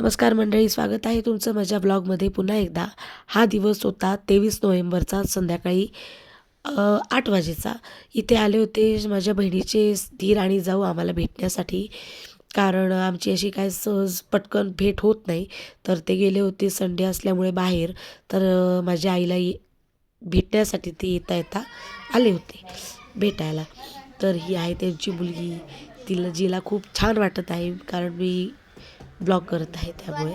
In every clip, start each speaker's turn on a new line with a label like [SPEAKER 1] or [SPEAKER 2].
[SPEAKER 1] नमस्कार मंडळी स्वागत आहे तुमचं माझ्या ब्लॉगमध्ये पुन्हा एकदा. हा दिवस होता तेवीस नोव्हेंबरचा संध्याकाळी आठ वाजेचा. इथे आले होते माझ्या बहिणीचे धीर आणि जाऊ आम्हाला भेटण्यासाठी. कारण आमची अशी काय सहज पटकन भेट होत नाही. तर ते गेले होते संडे असल्यामुळे बाहेर. तर माझ्या आईला ये- भेटण्यासाठी ते येता येता आले होते भेटायला. तर ही आहे त्यांची मुलगी. तिला जिला खूप छान वाटत आहे. कारण मी ब्लॉग करत आहे त्यामुळे.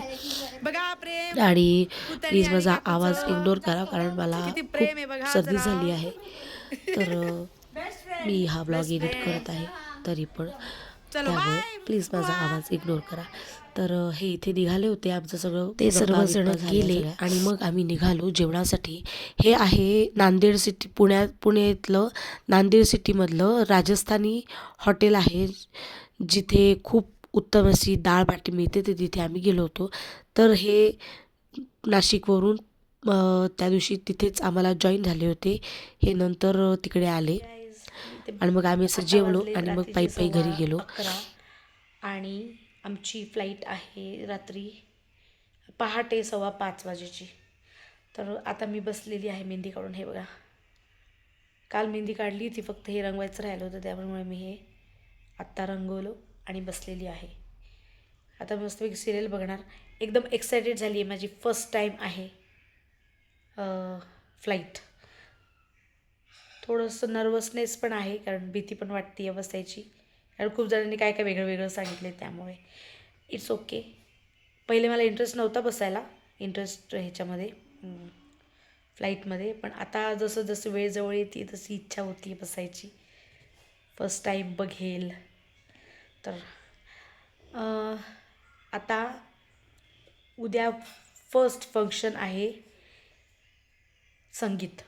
[SPEAKER 2] बघा प्रेम.
[SPEAKER 1] आणि प्लीज माझा आवाज इग्नोर करा कारण मला
[SPEAKER 2] किती प्रेम आहे
[SPEAKER 1] खूप
[SPEAKER 2] बघा
[SPEAKER 1] सर्दी. झाली आहे. तर मी हा ब्लॉग एडिट करत आहे तरी पण. त्यामुळे प्लीज माझा आवाज इग्नोर करा. तर हे इथे निघाले होते आमचं सगळं. ते सर्वजण गेले आणि मग आम्ही निघालो जेवणासाठी. हे आहे नांदेड सिटी पुण्यात पुण्यातलं नांदेड सिटीमधलं राजस्थानी हॉटेल आहे जिथे खूप उत्तम अशी डाळ बाटी मिळते ते तिथे आम्ही गेलो होतो. तर हे नाशिकवरून त्या दिवशी तिथेच आम्हाला जॉईन झाले होते. हे नंतर तिकडे आले. आणि मग आम्ही असं जेवलो आणि मग पायी पायी घरी गेलो. आणि आमची फ्लाईट आहे रात्री पहाटे सव्वा पाच वाजेची. तर आता मी बसलेली आहे मेहंदी काढून हे बघा. काल मेहंदी काढली ती फक्त हे रंगवायचं राहिलं होतं त्यामुळे मी हे आत्ता रंगवलं. आणि बसलेली आहे. आता मस्तपैकी सिरियल बघणार. एकदम एक्सायटेड झाली आहे माझी फर्स्ट टाईम आहे. फ्लाईट थोडंसं नर्वसनेस पण आहे कारण भीती पण वाटते आहे बसायची कारण खूप जणांनी काय काय वेगळं वेगळं सांगितलं त्यामुळे. इट्स ओके पहिले मला इंटरेस्ट नव्हता बसायला. इंटरेस्ट ह्याच्यामध्ये फ्लाईटमध्ये पण आता जसं जसं वेळ जवळ येते तशी इच्छा होती बसायची. फर्स्ट टाईम बघेल. तर आता उद्या फर्स्ट फंक्शन आहे संगीत.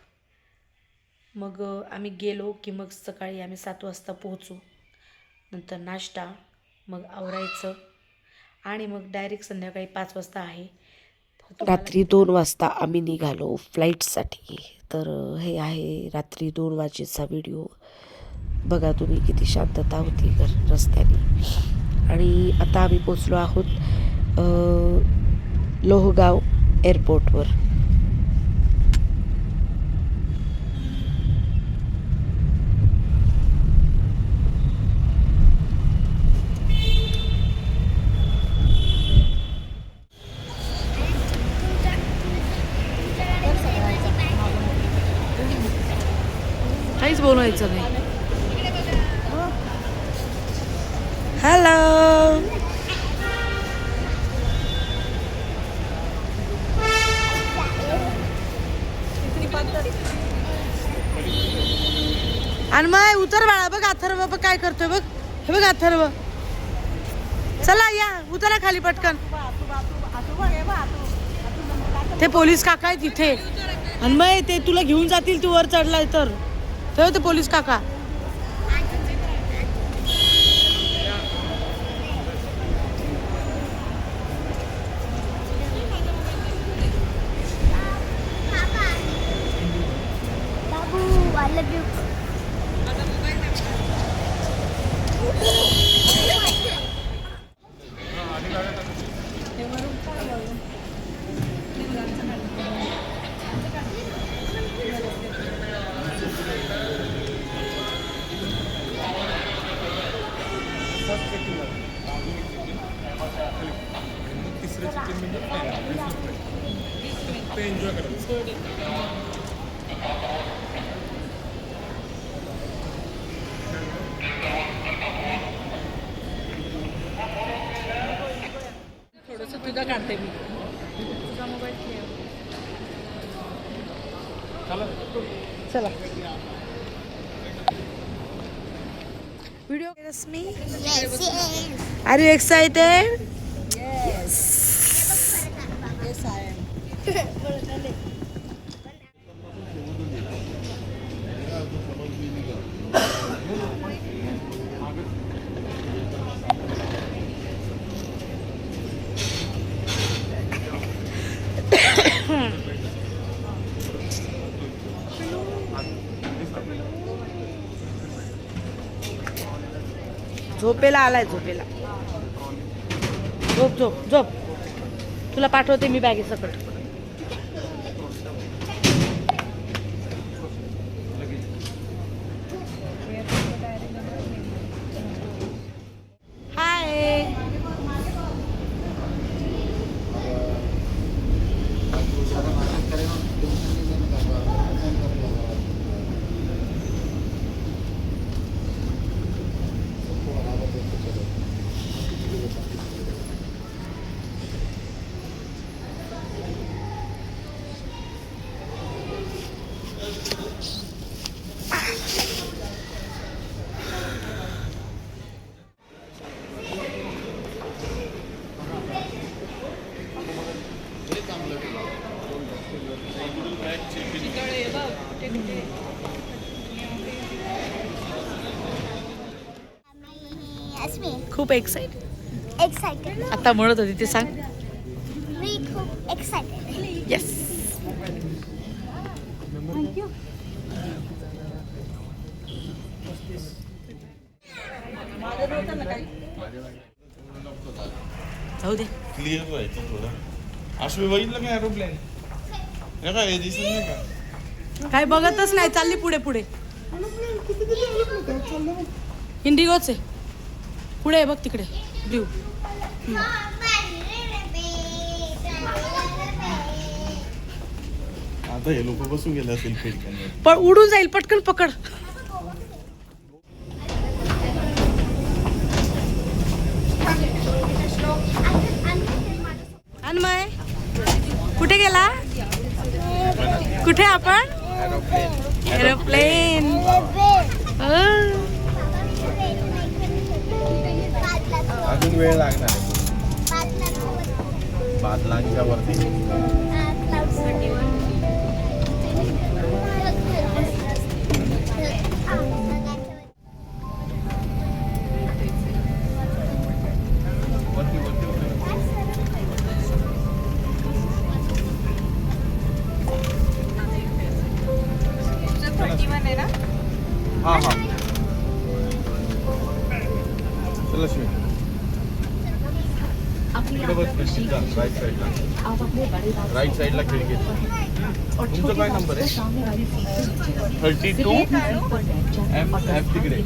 [SPEAKER 1] मग आम्ही गेलो की मग सकाळी आम्ही सात वाजता पोहोचू. नंतर नाश्ता मग आवरायचं आणि मग डायरेक्ट संध्याकाळी पाच वाजता आहे. रात्री दोन वाजता आम्ही निघालो फ्लाईटसाठी तर हे आहे रात्री दोन वाजेचा व्हिडिओ बघा तुम्ही किती शांतता होती घर रस्त्याने. आणि आता आम्ही पोचलो आहोत लोहगाव एअरपोर्टवर. काहीच बोलायचं नाही. आणि मग उतर बाळा बघ अथर्व बघ काय करतोय बघ. हे बघ अथर्व. चला या उतरा खाली पटकन. ते पोलीस काका आहे तिथे आणि मग ते तुला घेऊन जातील तू वर चढलाय तर ते पोलीस काका.
[SPEAKER 2] थोडस चला. Video Rashmi
[SPEAKER 3] Yes, yes.
[SPEAKER 2] Are you excited झोपेला आलाय झोपेला. झोप झोप झोप.
[SPEAKER 1] तुला पाठवते मी बॅगे सकट खूप एक्साइट
[SPEAKER 3] एक्साइटेड
[SPEAKER 1] आता म्हणत होती ते सांग.
[SPEAKER 3] मी खूप एक्साइटेड
[SPEAKER 1] येस जाऊ दे.
[SPEAKER 4] क्लिअर व्हायचं थोडं. अश्वी बघितलं का एरोप्लेन हे काय हे दिसत नाही का?
[SPEAKER 1] काय बघतच नाही चालली पुढे पुढे. इंडिगोच आहे. पुढे आहे बघ तिकडे. ब्ल्यू
[SPEAKER 4] आता हे लोक बसून गेले असेल
[SPEAKER 1] पण उडून जाईल पटकन पकड अन्मय कुठे गेला कुठे आपण एरोप्लेन
[SPEAKER 4] अजून वेळ लागणार बादलांच्या वरती. वरती इकडे बस खिडकीत जा राईट साईडला राईट साईडला खिडकीत. तुमचा काय नंबर आहे? थर्टी टू एफ एफ तिकडे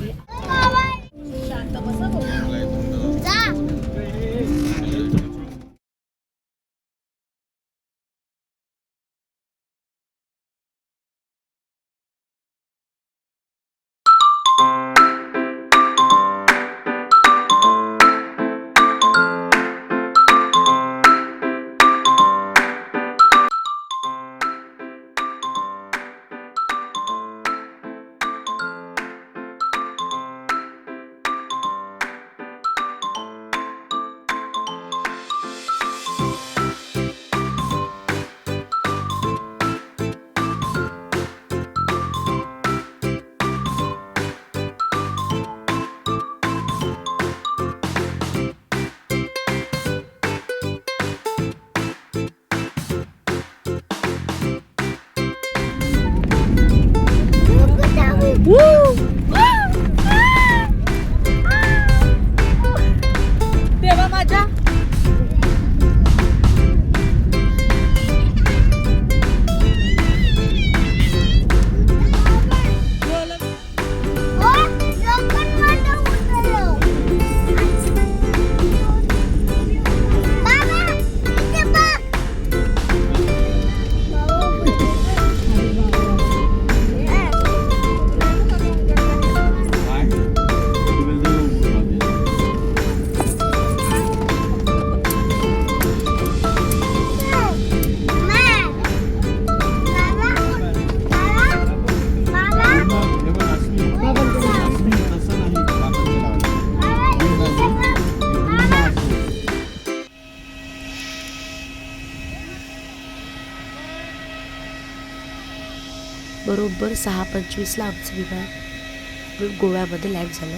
[SPEAKER 1] बरोबर सहा पंचवीसला आमचं विमान गोव्यामध्ये लँड झालं.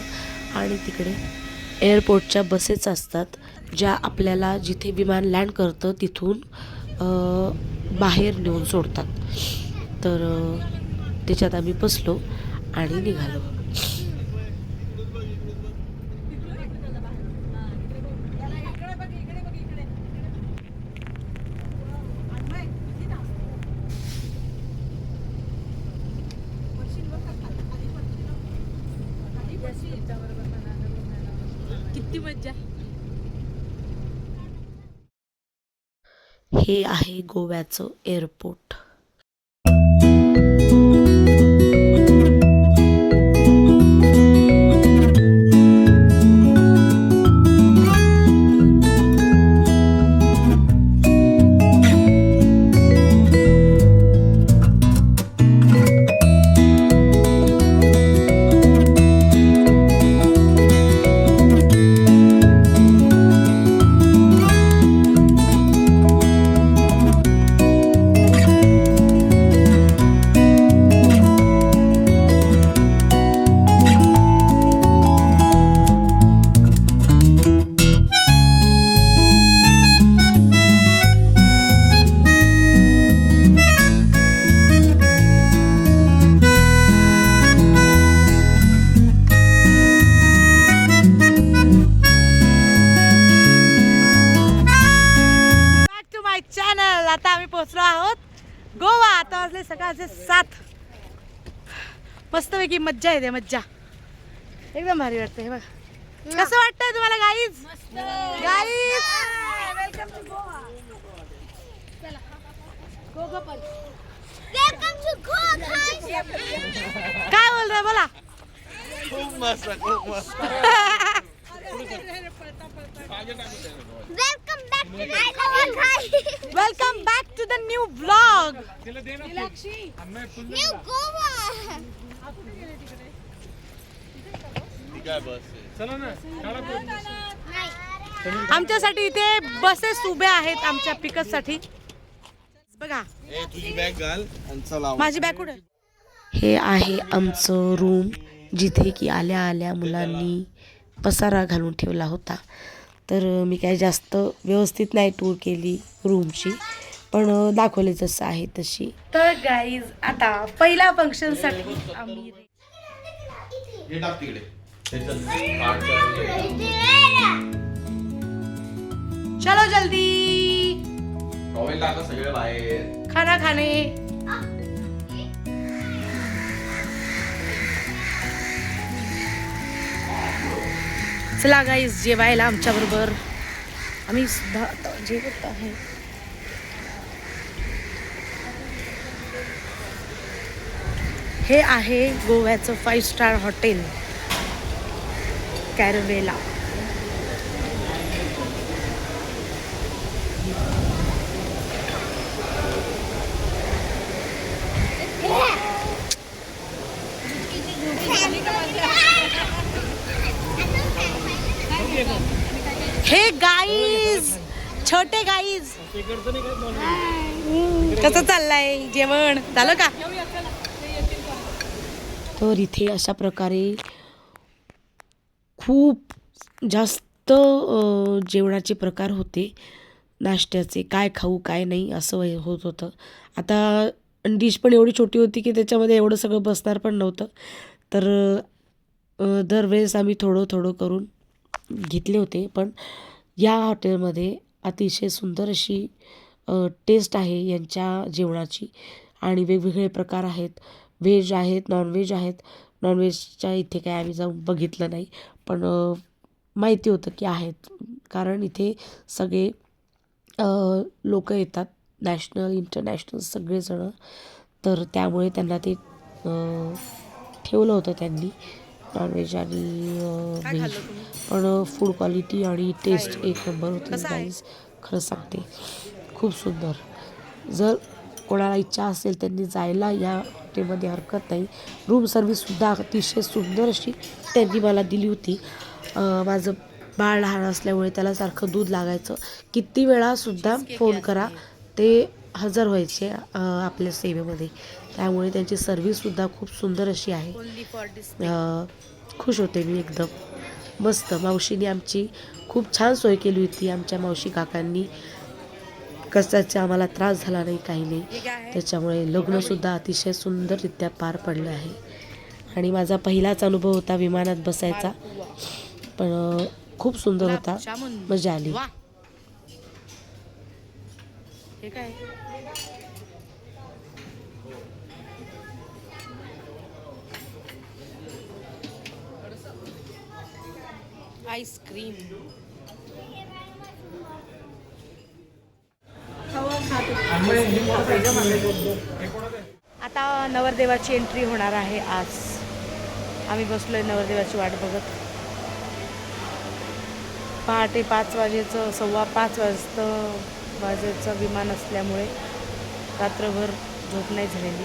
[SPEAKER 1] आणि तिकडे एअरपोर्टच्या बसेस असतात ज्या आपल्याला जिथे विमान लँड करतं तिथून बाहेर नेऊन सोडतात. तर त्याच्यात आम्ही बसलो आणि निघालो. हे आहे गोव्याचं एअरपोर्ट.
[SPEAKER 2] चॅनल आता आम्ही पोहोचलो आहोत गोवा. आता वाजले सकाळचे सात. मस्तपैकी मज्जा येते मज्जा. एकदम भारी वाटतं हे बघा. कसं वाटतंय तुम्हाला guys guys
[SPEAKER 3] welcome to Goa.
[SPEAKER 2] काय बोलतोय बोला.
[SPEAKER 4] खूप मस्त खूप मस्त.
[SPEAKER 3] Welcome back to
[SPEAKER 2] the
[SPEAKER 3] new
[SPEAKER 4] blog bus आहे?
[SPEAKER 2] आमच्यासाठी इथे बसेस उभ्या आहेत आमच्या पिकअपसाठी बघा
[SPEAKER 4] ए तुझी बॅग घाल आणि चला
[SPEAKER 2] माझी बॅग कुठे?
[SPEAKER 1] हे आहे आमचं रूम जिथे की आल्या आल्या मुलांनी पसारा घालून ठेवला होता. तर मी काय जास्त व्यवस्थित नाही टूर केली रूमची पण दाखवले जसं आहे तशी.
[SPEAKER 2] तर गाईज आता पहिल्या फंक्शनसाठी आम्ही
[SPEAKER 4] हे.
[SPEAKER 2] चलो जल्दी.
[SPEAKER 4] बाहेर.
[SPEAKER 2] खाना. चला गाईज जेवायला आमच्या बरोबर आम्ही सुद्धा आता जेवत आहे. हे आहे गोव्याचं फाईव्ह स्टार हॉटेल कॅरवेला हे गाईज छोटे गाईज कसं चाललंय? जेवण? झालं का?
[SPEAKER 1] तर इथे अशा प्रकारे खूप जास्त जेवणाचे प्रकार होते. नाश्त्याचे काय खाऊ काय नाही असं वय- होत होतं. आता डिश पण एवढी छोटी होती की त्याच्यामध्ये एवढं सगळं बसणार पण नव्हतं. तर दरवेळेस आम्ही थोडं थोडं करून घेतले होते. पण या हॉटेलमध्ये अतिशय सुंदर अशी टेस्ट आहे यांच्या जेवणाची. आणि वेगवेगळे प्रकार आहेत. व्हेज आहेत नॉनव्हेज आहेत. नॉनव्हेजच्या इथे काय आम्ही जाऊन बघितलं नाही. पण माहिती होतं की आहेत. कारण इथे सगळे लोक येतात. नॅशनल इंटरनॅशनल सगळेजणं. तर त्यामुळे त्यांना ते ठेवलं होतं त्यांनी. नॉनव्हेज आणि व्हेज पण फूड क्वालिटी आणि टेस्ट एक नंबर होती? गाईज खरं सांगते. खूप सुंदर. जर कोणाला इच्छा असेल त्यांनी जायला या हॉटेलमध्ये हरकत नाही. रूम सर्विससुद्धा अतिशय सुंदर अशी त्यांनी मला दिली होती. माझं बाळ लहान असल्यामुळे त्याला सारखं दूध लागायचं. किती वेळासुद्धा फोन करा. ते हजर व्हायचे आपल्या सेवेमध्ये. त्यामुळे त्यांची सर्विससुद्धा खूप सुंदर अशी आहे. खुश होते मी एकदम. मस्त. मावशीने आमची खूप छान सोय केली होती. आमच्या मावशी काकांनी. कशाचा आम्हाला त्रास झाला नाही काही नाही. त्याच्यामुळे लग्नसुद्धा अतिशय सुंदररित्या पार पडलं आहे. आणि माझा पहिलाच अनुभव होता विमानात बसायचा. पण खूप सुंदर होता. मजा आली.
[SPEAKER 2] आईस्क्रीम आता नवरदेवाची एंट्री होणार आहे आज. आम्ही बसलोय नवरदेवाची वाट बघत. पहाटे पाच वाजेचं सव्वा पाच वाजतं वाजेचं विमान असल्यामुळे रात्रभर झोप नाही झालेली.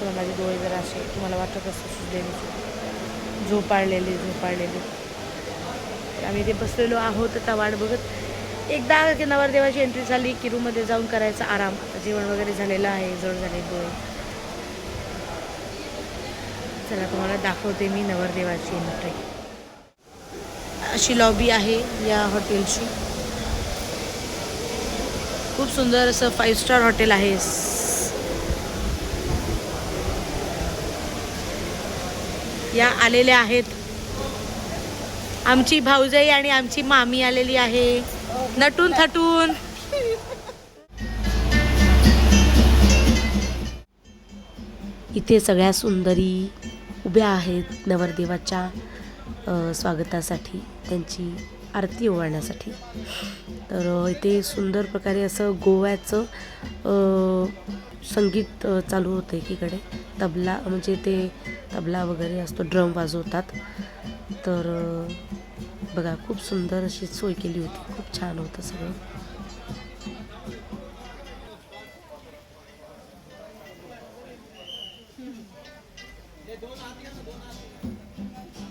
[SPEAKER 2] तर माझे डोळे जरा असे तुम्हाला वाटत असं सुजलेले. झोपाळलेली झोपाळलेले तर आम्ही इथे बसलेलो आहोत आता वाट बघत. एकदा की नवरदेवाची एंट्री झाली की रूममध्ये जाऊन करायचा आराम. आता जेवण वगैरे झालेलं आहे जड झाले डोळे चला तुम्हाला दाखवते मी नवरदेवाची एंट्री अशी लॉबी आहे या हॉटेलची खूप सुंदर असं फाईव्ह स्टार हॉटेल आहे. या आलेल्या आहेत आमची भाऊजाई आणि आमची मामी आलेली आहे. नटून थटून.
[SPEAKER 1] इथे सगळ्या सुंदरी उभ्या आहेत नवरदेवाच्या स्वागतासाठी त्यांची आरती ओवाळण्यासाठी. तर इथे सुंदर प्रकारे असं गोव्याचं संगीत चालू होतं एकीकडे. तबला म्हणजे ते तबला वगैरे असतो ड्रम वाजवतात. तर बघा खूप सुंदर अशी सोय केली होती. खूप छान होतं सगळं.
[SPEAKER 2] गाईज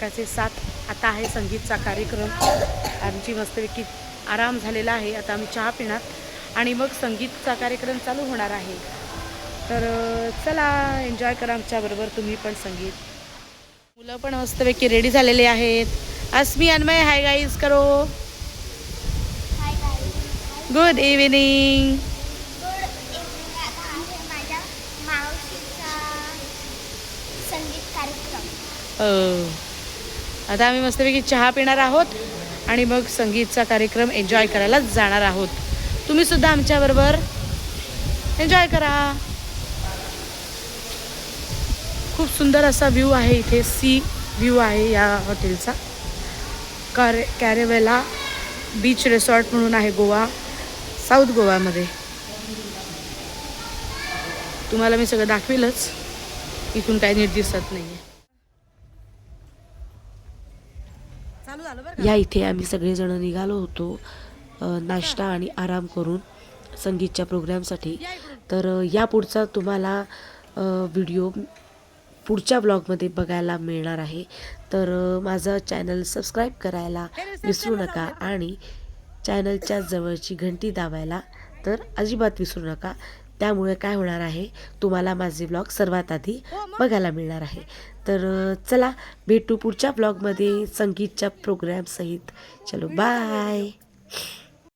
[SPEAKER 2] संध्याकाळचे सात आता आहे संगीतचा कार्यक्रम. आमची मस्तपैकी आराम झालेला आहे. आता आम्ही चहा पिणार आणि मग संगीतचा कार्यक्रम चालू होणार आहे. तर चला एन्जॉय करा आमच्याबरोबर. तुम्ही पण संगीत. मुलं पण मस्तपैकी रेडी झालेले आहेत. अस्मी अन्मय हाय गाईज करो. गुड इव्हिनिंग
[SPEAKER 3] संगीत कार्यक्रम.
[SPEAKER 2] आता आम्ही मस्तपैकी चहा पिणार आहोत आणि मग संगीतचा कार्यक्रम एन्जॉय करायला जाणार आहोत. तुम्ही सुद्धा आमच्याबरोबर एन्जॉय करा. खूप सुंदर असा व्ह्यू आहे इथे सी व्ह्यू आहे या हॉटेलचा कॅरे कॅरेवेला बीच रिसॉर्ट म्हणून आहे गोवा साऊथ गोवामध्ये. तुम्हाला मी सगळं दाखवेलच. इथून काही नीट दिसत नाही आहे
[SPEAKER 1] या इथे आम्ही सगळेजण निघालो होतो नाश्ता आणि आराम करून संगीतच्या प्रोग्रामसाठी. तर अ, या पुढचा तुम्हाला व्हिडिओ पुढच्या ब्लॉगमध्ये बघायला मिळणार आहे. तर माझं चॅनल सबस्क्राईब करायला विसरू नका आणि चॅनलच्या जवळची घंटी दाबायला तर अजिबात विसरू नका. त्यामुळे काय होणार आहे तुम्हाला माझे ब्लॉग सर्वात आधी बघायला मिळणार आहे. तर चला भेटू पुढच्या ब्लॉगमध्ये संगीतच्या प्रोग्रॅमसहित चलो बाय